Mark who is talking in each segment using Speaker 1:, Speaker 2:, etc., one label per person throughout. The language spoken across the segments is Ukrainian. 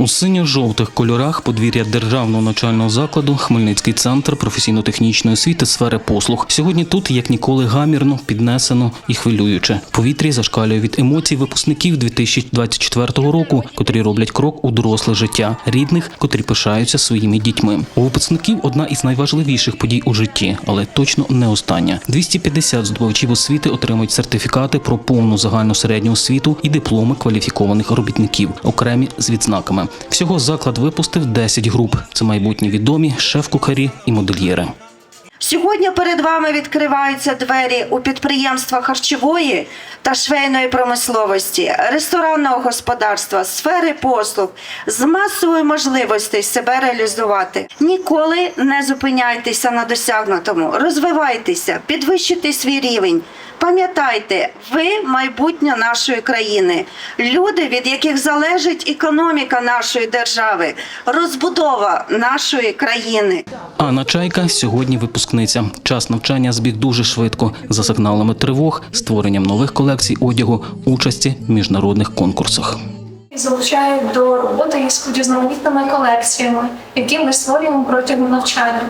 Speaker 1: У синьо-жовтих кольорах подвір'я державного навчального закладу Хмельницький центр професійно-технічної освіти сфери послуг. Сьогодні тут як ніколи гамірно, піднесено і хвилююче. Повітря зашкалює від емоцій випускників 2024 року, котрі роблять крок у доросле життя, рідних, котрі пишаються своїми дітьми. У випускників одна із найважливіших подій у житті, але точно не остання. 250 здобувачів освіти отримують сертифікати про повну загальну середню освіту і дипломи кваліфікованих робітників, окремі з відзнаками. Всього заклад випустив 10 груп. Це майбутні відомі шеф-кухарі і модельєри.
Speaker 2: Сьогодні перед вами відкриваються двері у підприємства харчової та швейної промисловості, ресторанного господарства, сфери послуг з масовою можливістю себе реалізувати. Ніколи не зупиняйтеся на досягнутому, розвивайтеся, підвищуйте свій рівень. Пам'ятайте, ви майбутнє нашої країни, люди, від яких залежить економіка нашої держави, розбудова нашої країни.
Speaker 1: Анна Чайка сьогодні випускниця. Час навчання збіг дуже швидко за сигналами тривог, створенням нових колекцій одягу, участі в міжнародних конкурсах.
Speaker 3: залучають до роботи із різноманітними колекціями, які ми створюємо протягом навчання.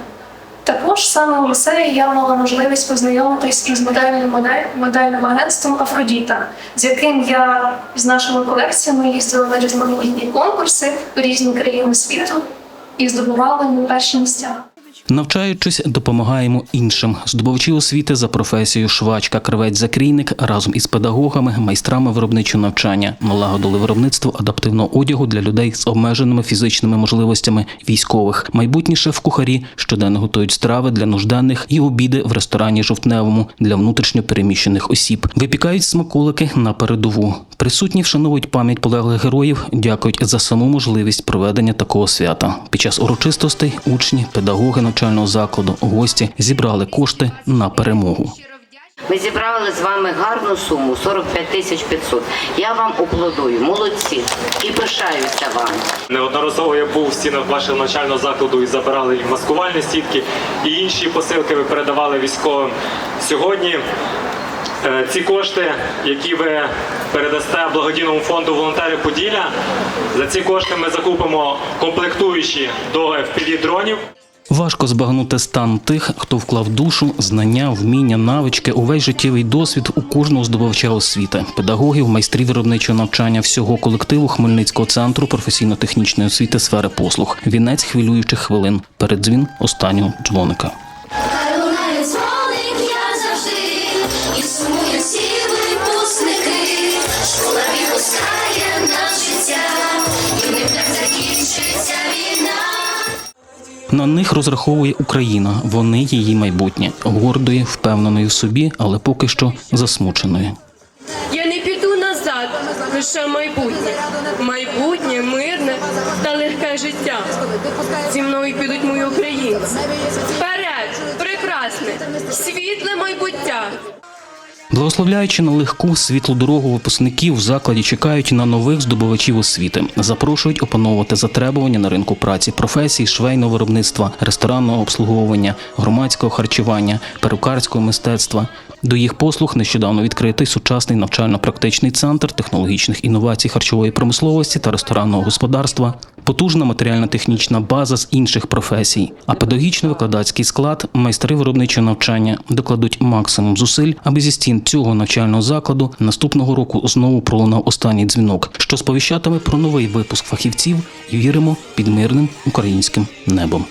Speaker 3: Також саме у ліцеї я мала можливість познайомитись із модельним модель, модельним агентством Афродіта, з яким я з нашими колекціями їздила на різноманітні конкурси в різні країни світу і здобувала перші місця.
Speaker 1: Навчаючись, допомагаємо іншим. Здобувачі освіти за професією швачка, кривець закрійник разом із педагогами, майстрами виробничого навчання налагодили виробництво адаптивного одягу для людей з обмеженими фізичними можливостями військових. Майбутні шеф-кухарі щоденно готують страви для нужденних і обіди в ресторані жовтневому для внутрішньо переміщених осіб. Випікають смаколики на передову. Присутні вшановують пам'ять полеглих героїв, дякують за саму можливість проведення такого свята. Під час урочистостей учні, педагоги навчального закладу, гості зібрали кошти на перемогу.
Speaker 4: Ми зібрали з вами гарну суму 45 тисяч 500. Я вам аплодую, молодці і пишаюся вам.
Speaker 5: Неодноразово я був в стінах вашого навчального закладу і забирали і маскувальні сітки, і інші посилки ви передавали військовим. Сьогодні е, ці кошти, які ви передасте благодійному фонду волонтери Поділля, за ці кошти ми закупимо комплектуючі до fpv дронів.
Speaker 1: Важко збагнути стан тих, хто вклав душу, знання, вміння, навички, увесь життєвий досвід у кожного здобувача освіти, педагогів, майстрів виробничого навчання всього колективу Хмельницького центру професійно-технічної освіти сфери послуг. Вінець хвилюючих хвилин перед дзвін останнього дзвоника. На них розраховує Україна. Вони її майбутнє, гордої, впевненої в собі, але поки що засмученої.
Speaker 6: Я не піду назад, лише майбутнє. Майбутнє, мирне та легке життя. Зі мною підуть мої українці. Вперед, прекрасне, світле майбуття.
Speaker 1: Благословляючи на легку світлу дорогу випускників, в закладі чекають на нових здобувачів освіти. Запрошують опановувати затребування на ринку праці, професій, швейного виробництва, ресторанного обслуговування, громадського харчування, перукарського мистецтва. До їх послуг нещодавно відкритий сучасний навчально-практичний центр технологічних інновацій харчової промисловості та ресторанного господарства, потужна матеріально-технічна база з інших професій, а педагогічно-викладацький склад, майстри виробничого навчання докладуть максимум зусиль, аби зі стін цього навчального закладу наступного року знову пролунав останній дзвінок, що сповіщатиме про новий випуск фахівців і віримо під мирним українським небом.